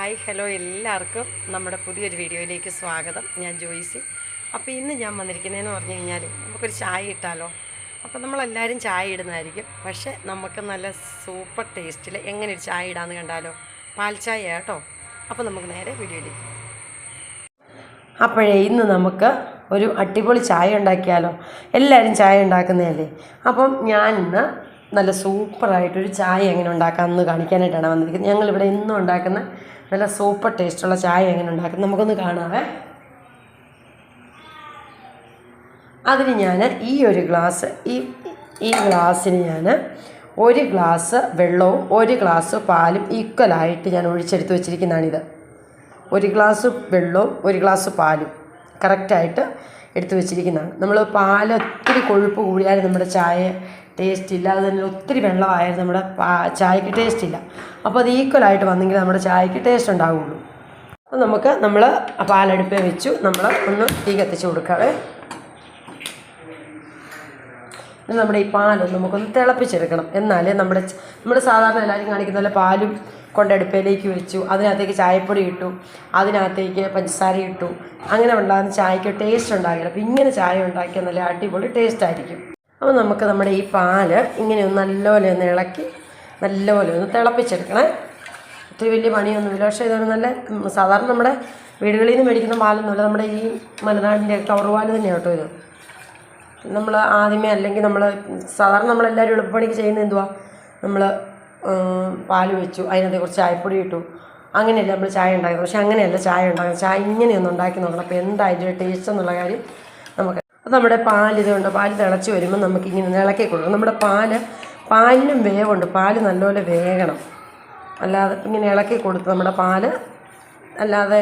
Hi hello എല്ലാവർക്കും നമ്മുടെ പുതിയൊരു വീഡിയോയിലേക്ക് സ്വാഗതം. ഞാൻ ജോയിസി. അപ്പോൾ ഇന്ന് ഞാൻ വന്നിരിക്കുന്നതെന്ന് പറഞ്ഞു കഴിഞ്ഞാൽ നമുക്കൊരു ചായ ഇട്ടാലോ? അപ്പോൾ നമ്മളെല്ലാവരും ചായ ഇടുന്നതായിരിക്കും. പക്ഷേ നമുക്ക് നല്ല സൂപ്പർ ടേസ്റ്റിൽ എങ്ങനെ ഒരു ചായ ഇടാമെന്ന് കണ്ടാലോ? പാൽ ചായ കേട്ടോ. അപ്പോൾ നമുക്ക് നേരെ വീഡിയോയിലേക്ക് അപ്പോഴേ ഇന്ന് നമുക്ക് ഒരു അടിപൊളി ചായ ഉണ്ടാക്കിയാലോ? എല്ലാവരും ചായ ഉണ്ടാക്കുന്നതല്ലേ? അപ്പം ഞാൻ ഇന്ന് നല്ല സൂപ്പറായിട്ടൊരു ചായ എങ്ങനെ ഉണ്ടാക്കാമെന്ന് കാണിക്കാനായിട്ടാണ് വന്നിരിക്കുന്നത്. ഞങ്ങളിവിടെ ഇന്നും ഉണ്ടാക്കുന്ന നല്ല സൂപ്പർ ടേസ്റ്റുള്ള ചായ എങ്ങനെ ഉണ്ടാക്കുന്നത് നമുക്കൊന്ന് കാണാവേ. അതിന് ഞാൻ ഈ ഒരു ഗ്ലാസ് ഈ ഈ ഗ്ലാസ്സിന് ഞാൻ ഒരു ഗ്ലാസ് വെള്ളവും ഒരു ഗ്ലാസ് പാലും ഈക്വലായിട്ട് ഞാൻ ഒഴിച്ചെടുത്ത് വെച്ചിരിക്കുന്നതാണിത്. ഒരു ഗ്ലാസ് വെള്ളവും ഒരു ഗ്ലാസ് പാലും കറക്റ്റായിട്ട് എടുത്തു വെച്ചിരിക്കുന്നതാണ്. നമ്മൾ പാൽ ഒത്തിരി കൊഴുപ്പ് കൂടിയാലും നമ്മുടെ ചായ ടേസ്റ്റ് ഇല്ല. അത് തന്നെ ഒത്തിരി വെള്ളമായാലും നമ്മുടെ ചായക്ക് ടേസ്റ്റ് ഇല്ല. അപ്പോൾ അത് ഈക്വലായിട്ട് വന്നെങ്കിൽ നമ്മുടെ ചായക്ക് ടേസ്റ്റ് ഉണ്ടാവുള്ളൂ. അപ്പോൾ നമുക്ക് നമ്മൾ പാലടുപ്പ് വെച്ചു. നമ്മൾ ഒന്ന് തീ കത്തിച്ച് കൊടുക്കാവേ. നമ്മുടെ ഈ പാലൊന്ന് നമുക്കൊന്ന് തിളപ്പിച്ചെടുക്കണം. എന്നാലേ നമ്മുടെ നമ്മുടെ സാധാരണ എല്ലാവരും കാണിക്കുന്ന പോലെ പാലും കൊണ്ട് അടുപ്പയിലേക്ക് വെച്ചു. അതിനകത്തേക്ക് ചായപ്പൊടി ഇട്ടു. അതിനകത്തേക്ക് പഞ്ചസാര ഇട്ടു. അങ്ങനെ ഉണ്ടാകുന്ന ചായക്ക് ടേസ്റ്റ് ഉണ്ടാകില്ല. അപ്പോൾ ഇങ്ങനെ ചായ ഉണ്ടാക്കിയാൽ നല്ല അടിപൊളി ടേസ്റ്റ് ആയിരിക്കും. അപ്പോൾ നമുക്ക് നമ്മുടെ ഈ പാൽ ഇങ്ങനെ ഒന്ന് നല്ലപോലെ ഒന്ന് ഇളക്കി നല്ലപോലെ ഒന്ന് തിളപ്പിച്ചെടുക്കണേ. ഒത്തിരി വലിയ പണിയൊന്നുമില്ല. പക്ഷേ ഇതൊരു നല്ല സാധാരണ നമ്മുടെ വീടുകളിൽ നിന്ന് മേടിക്കുന്ന പാലൊന്നുമില്ല നമ്മുടെ ഈ മലനാടിന്റെ കവർ തന്നെയാണ് കേട്ടോ ഇത്. നമ്മൾ ആദ്യമേ അല്ലെങ്കിൽ നമ്മൾ സാധാരണ നമ്മളെല്ലാവരും എളുപ്പപ്പണിക്ക് ചെയ്യുന്നത് എന്തുവാ? നമ്മൾ പാൽ വെച്ചു. അതിനകത്ത് കുറച്ച് ചായപ്പൊടി ഇട്ടു. അങ്ങനെയല്ല നമ്മൾ ചായ ഉണ്ടാക്കുന്നത്. പക്ഷെ അങ്ങനെയല്ല ചായ ഉണ്ടാക്കുന്നത്. ചായ ഇങ്ങനെയൊന്നും ഉണ്ടാക്കി നോക്കണം. അപ്പോൾ എന്താ അതിന്റെ ടേസ്റ്റ് എന്നുള്ള കാര്യം അപ്പോൾ നമ്മുടെ പാൽ ഇതുണ്ട് പാൽ തിളച്ച് വരുമ്പോൾ നമുക്കിങ്ങനെ ഇളക്കി കൊടുക്കണം. നമ്മുടെ പാൽ പാലിനും വേവുണ്ട്. പാൽ നല്ലപോലെ വേകണം. അല്ലാതെ ഇങ്ങനെ ഇളക്കി കൊടുത്ത് നമ്മുടെ പാൽ അല്ലാതെ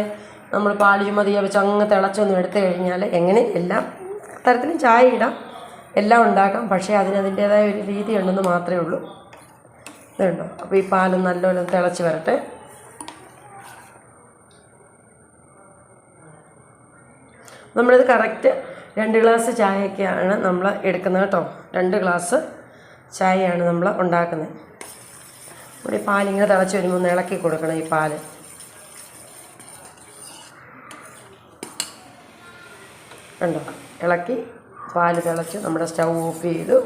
നമ്മൾ പാൽ ചുമതിയെ വെച്ച് അങ്ങ് തിളച്ചൊന്നും എടുത്തു കഴിഞ്ഞാൽ എങ്ങനെ എല്ലാ തരത്തിലും ചായ ഇടാം. എല്ലാം ഉണ്ടാക്കാം. പക്ഷേ അതിന് അതിന്റേതായ ഒരു രീതി ഉണ്ടെന്ന് മാത്രമേ ഉള്ളൂ. ഇതുണ്ടോ അപ്പോൾ ഈ പാൽ നല്ലപോലെ തിളച്ച് വരട്ടെ. നമ്മളിത് കറക്റ്റ് രണ്ട് ഗ്ലാസ് ചായയൊക്കെയാണ് നമ്മൾ എടുക്കുന്നത് കേട്ടോ. രണ്ട് ഗ്ലാസ് ചായയാണ് നമ്മൾ ഉണ്ടാക്കുന്നത്. ഈ പാലിങ്ങനെ തിളച്ച് വരുമ്പോൾ ഒന്ന് ഇളക്കി കൊടുക്കണം ഈ പാൽ. കണ്ടോ? ഇളക്കി പാൽ തിളച്ച് നമ്മുടെ സ്റ്റൗ ഓഫ് ചെയ്തു.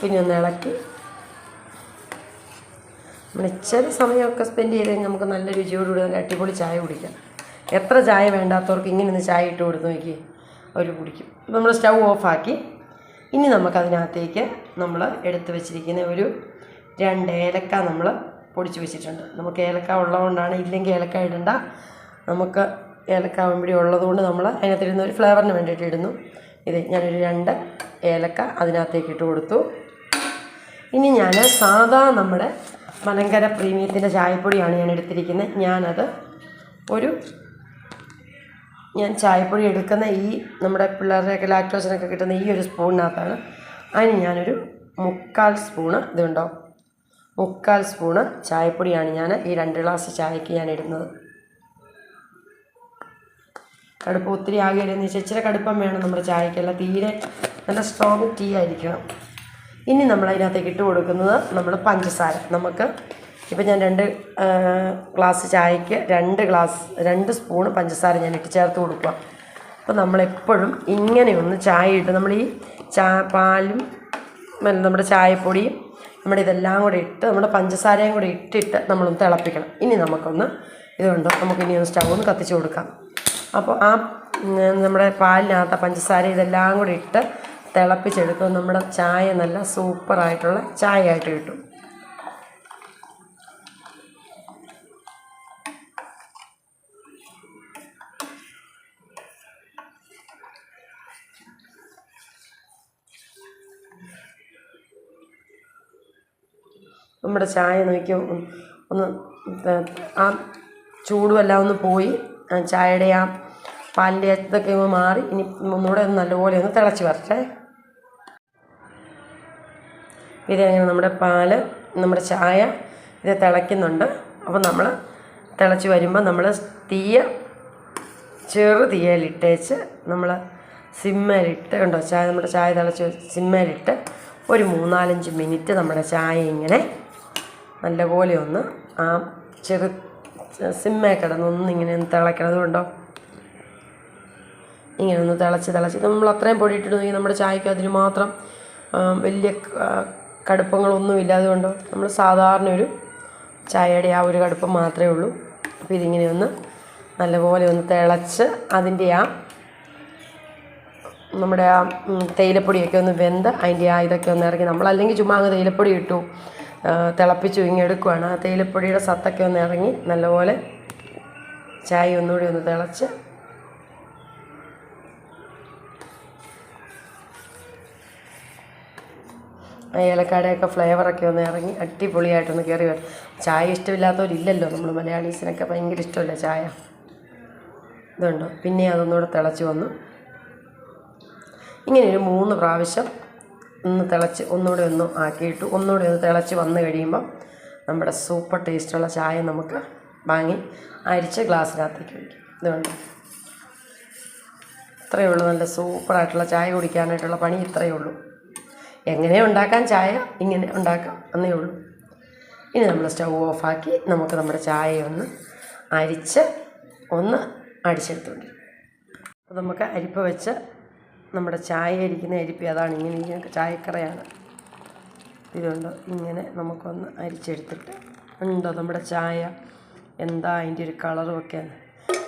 പിന്നെ ഒന്ന് ഇളക്കി നമ്മൾ ഇച്ചിരി സമയമൊക്കെ സ്പെൻഡ് ചെയ്ത് കഴിഞ്ഞാൽ നമുക്ക് നല്ല രുചിയോടുകൂടി നല്ല അടിപൊളി ചായ കുടിക്കാം. എത്ര ചായ വേണ്ടാത്തവർക്ക് ഇങ്ങനെ ഒന്ന് ചായ ഇട്ട് കൊടുത്ത് നോക്കി അവർ കുടിക്കും. ഇപ്പം നമ്മൾ സ്റ്റൗ ഓഫാക്കി ഇനി നമുക്കതിനകത്തേക്ക് നമ്മൾ എടുത്ത് വെച്ചിരിക്കുന്ന ഒരു രണ്ട് ഏലക്ക നമ്മൾ പൊടിച്ച് വെച്ചിട്ടുണ്ട്. നമുക്ക് ഏലക്ക ഉള്ളതുകൊണ്ടാണ് ഇല്ലെങ്കിൽ ഏലക്ക ഇടണ്ട. നമുക്ക് ഏലക്ക വെമ്പടി ഉള്ളതുകൊണ്ട് നമ്മൾ അതിനകത്തിരുന്ന ഒരു ഫ്ലേവറിന് വേണ്ടിയിട്ട് ഇടുന്നു. ഇത് ഞാനൊരു രണ്ട് ഏലക്ക അതിനകത്തേക്ക് ഇട്ട് കൊടുത്തു. ഇനി ഞാൻ സാധാ നമ്മുടെ മലങ്കര പ്രീമിയത്തിന്റെ ചായപ്പൊടിയാണ് ഞാൻ എടുത്തിരിക്കുന്നത്. ഞാനത് ഒരു ഞാൻ ചായപ്പൊടി എടുക്കുന്ന ഈ നമ്മുടെ പിള്ളേരുടെയൊക്കെ ലാക്ടോസിനൊക്കെ കിട്ടുന്ന ഈ ഒരു സ്പൂണിനകത്താണ്. അതിന് ഞാനൊരു മുക്കാൽ സ്പൂണ് ഇതുണ്ടോ? മുക്കാൽ സ്പൂണ് ചായപ്പൊടിയാണ് ഞാൻ ഈ രണ്ട് ഗ്ലാസ് ചായക്ക് ഞാൻ ഇടുന്നത്. കടുപ്പം ഒത്തിരി ആകെ വെച്ചാൽ ഇച്ചിരി കടുപ്പം വേണം നമ്മുടെ ചായക്കല്ല. തീരെ നല്ല സ്ട്രോങ് ടീ ആയിരിക്കണം. ഇനി നമ്മൾ അതിനകത്തേക്ക് ഇട്ട് കൊടുക്കുന്നത് നമ്മൾ പഞ്ചസാര. നമുക്ക് ഇപ്പം ഞാൻ രണ്ട് ഗ്ലാസ് ചായക്ക് രണ്ട് ഗ്ലാസ് രണ്ട് സ്പൂണ് പഞ്ചസാര ഞാൻ ഇട്ട് ചേർത്ത് കൊടുക്കുക. അപ്പോൾ നമ്മളെപ്പോഴും ഇങ്ങനെയൊന്ന് ചായ ഇട്ട് നമ്മൾ ഈ ചാ പാലും നമ്മുടെ ചായപ്പൊടിയും നമ്മുടെ ഇതെല്ലാം കൂടെ ഇട്ട് നമ്മുടെ പഞ്ചസാരയും കൂടെ ഇട്ടിട്ട് നമ്മളൊന്ന് തിളപ്പിക്കണം. ഇനി നമുക്കൊന്ന് ഇതുണ്ട്? നമുക്കിനി ഒന്ന് സ്റ്റൗ ഒന്ന് കത്തിച്ച് കൊടുക്കാം. അപ്പോൾ ആ നമ്മുടെ പാലിനകത്ത് പഞ്ചസാര ഇതെല്ലാം കൂടി ഇട്ട് തിളപ്പിച്ചെടുക്കുമ്പോൾ നമ്മുടെ ചായ നല്ല സൂപ്പറായിട്ടുള്ള ചായ ആയിട്ട് കിട്ടും. നമ്മുടെ ചായ നോക്കിയോ ഒന്ന് ആ ചൂടുമെല്ലാം ഒന്ന് പോയി. ചായയുടെ ആ പാലിന്റെ ഇതൊക്കെ മാറി. ഇനി ഒന്നുകൂടെ ഒന്ന് നല്ലപോലെ ഒന്ന് തിളച്ച് വരട്ടെ. ഇത് നമ്മുടെ പാൽ നമ്മുടെ ചായ ഇത് തിളയ്ക്കുന്നുണ്ട്. അപ്പോൾ നമ്മൾ തിളച്ച് വരുമ്പോൾ നമ്മൾ തീയ ചെറു തീയലിട്ടേച്ച് നമ്മൾ സിമ്മലിട്ട് ഉണ്ടോ ചായ നമ്മുടെ ചായ തിളച്ച് സിമ്മലിട്ട് ഒരു മൂന്നാലഞ്ച് മിനിറ്റ് നമ്മുടെ ചായ ഇങ്ങനെ നല്ലപോലെ ഒന്ന് ആ ചെറു സിമ്മേ കിടന്നൊന്ന് ഇങ്ങനെ ഒന്ന് തിളയ്ക്കണം. ഇങ്ങനെ ഒന്ന് തിളച്ച് തിളച്ച് നമ്മൾ അത്രയും പൊടി നമ്മുടെ ചായക്ക് അതിന് മാത്രം വലിയ കടുപ്പങ്ങളൊന്നും ഇല്ലാതുകൊണ്ട് നമ്മൾ സാധാരണ ഒരു ചായയുടെ ആ ഒരു കടുപ്പം മാത്രമേ ഉള്ളൂ. അപ്പോൾ ഇതിങ്ങനെ ഒന്ന് നല്ലപോലെ ഒന്ന് തിളച്ച് അതിന്റെ ആ നമ്മുടെ ആ തേയിലപ്പൊടിയൊക്കെ ഒന്ന് വെന്ത് അതിന്റെ ആ ഇതൊക്കെ ഒന്ന് ഇറങ്ങി നമ്മളല്ലെങ്കിൽ ചുമ്മാ അങ്ങ് തേയിലപ്പൊടി ഇട്ടു. തിളപ്പിച്ചു ഇങ്ങനെ എടുക്കുവാണ്. ആ തേയിലപ്പൊടിയുടെ സത്തൊക്കെ ഒന്ന് ഇറങ്ങി നല്ലപോലെ ചായ ഒന്നുകൂടി ഒന്ന് തിളച്ച് ഏലക്കാടയൊക്കെ ഫ്ലേവറൊക്കെ ഒന്ന് ഇറങ്ങി അടിപൊളിയായിട്ടൊന്ന് കയറി വരും ചായ ഇഷ്ടമില്ലാത്തവരില്ലല്ലോ നമ്മൾ മലയാളീസിനൊക്കെ ഭയങ്കര ഇഷ്ടമല്ലേ ചായ? ഇതുണ്ടോ? പിന്നെ അതൊന്നുകൂടെ തിളച്ച് വന്നു. ഇങ്ങനെ ഒരു മൂന്ന് പ്രാവശ്യം ഒന്ന് തിളച്ച് ഒന്നുകൂടെ ഒന്ന് ആക്കിയിട്ട് ഒന്നുകൂടെ ഒന്ന് തിളച്ച് വന്ന് കഴിയുമ്പം നമ്മുടെ സൂപ്പർ ടേസ്റ്റുള്ള ചായ നമുക്ക് വാങ്ങി അരിച്ച ഗ്ലാസ്സിനകത്തേക്ക് ഒഴിക്കും. ഇതുകൊണ്ട് ഇത്രയേ ഉള്ളൂ. നല്ല സൂപ്പറായിട്ടുള്ള ചായ കുടിക്കാനായിട്ടുള്ള പണി ഇത്രയേ ഉള്ളൂ. എങ്ങനെ ഉണ്ടാക്കാൻ ചായ ഇങ്ങനെ ഉണ്ടാക്കാം എന്നേ ഉള്ളൂ. ഇനി നമ്മൾ സ്റ്റൗ ഓഫാക്കി നമുക്ക് നമ്മുടെ ചായ ഒന്ന് അരിച്ച് ഒന്ന് അടിച്ചെടുത്തുകൊണ്ട് അപ്പോൾ നമുക്ക് അരിപ്പ് വെച്ച് നമ്മുടെ ചായ അരിക്കുന്ന അരിപ്പി അതാണ് ഇങ്ങനെ ഇങ്ങനെ ചായക്കറയാണ്. ഇതുണ്ട് ഇങ്ങനെ നമുക്കൊന്ന് അരിച്ചെടുത്തിട്ട് ഉണ്ടോ നമ്മുടെ ചായ? എന്താ അതിന്റെ ഒരു കളറും ഒക്കെ?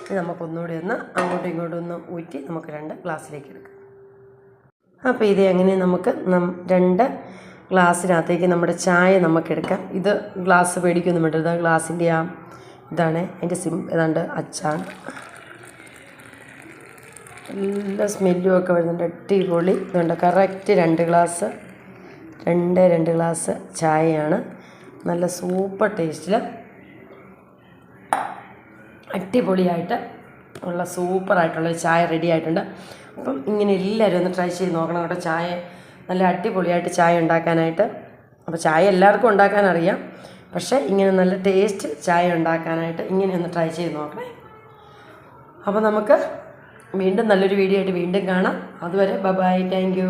ഇനി നമുക്കൊന്നുകൂടി ഒന്ന് അങ്ങോട്ടും ഇങ്ങോട്ടും ഒന്ന് ഊറ്റി നമുക്ക് രണ്ട് ഗ്ലാസ്സിലേക്ക് എടുക്കാം. അപ്പോൾ ഇത് എങ്ങനെ നമുക്ക് രണ്ട് ഗ്ലാസ്സിനകത്തേക്ക് നമ്മുടെ ചായ നമുക്കെടുക്കാം ഇത് ഗ്ലാസ് മേടിക്കൊന്നും വേണ്ട. ഇതാ ഗ്ലാസിന്റെ ആ ഇതാണ്. അതിന്റെ സിം ഏതാണ്ട് അച്ചാണ് നല്ല സ്മെല്ലും ഒക്കെ വരുന്നുണ്ട്. അടിപൊളി. ഇതുണ്ട്. കറക്റ്റ് രണ്ട് ഗ്ലാസ്. രണ്ട് രണ്ട് ഗ്ലാസ് ചായയാണ്. നല്ല സൂപ്പർ ടേസ്റ്റിൽ അടിപൊളിയായിട്ട് ഉള്ള സൂപ്പർ ആയിട്ടുള്ള ചായ റെഡി ആയിട്ടുണ്ട്. അപ്പം ഇങ്ങനെ എല്ലാവരും ഒന്ന് ട്രൈ ചെയ്ത് നോക്കണം കേട്ടോ. ചായ നല്ല അടിപൊളിയായിട്ട് ചായ ഉണ്ടാക്കാനായിട്ട്. അപ്പോൾ ചായ എല്ലാവർക്കും ഉണ്ടാക്കാൻ അറിയാം. പക്ഷേ ഇങ്ങനെ നല്ല ടേസ്റ്റ് ചായ ഉണ്ടാക്കാനായിട്ട് ഇങ്ങനെ ഒന്ന് ട്രൈ ചെയ്ത് നോക്കണേ. അപ്പോൾ നമുക്ക് വീണ്ടും നല്ലൊരു വീഡിയോ ആയിട്ട് വീണ്ടും കാണാം. അതുവരെ ബബായ് താങ്ക്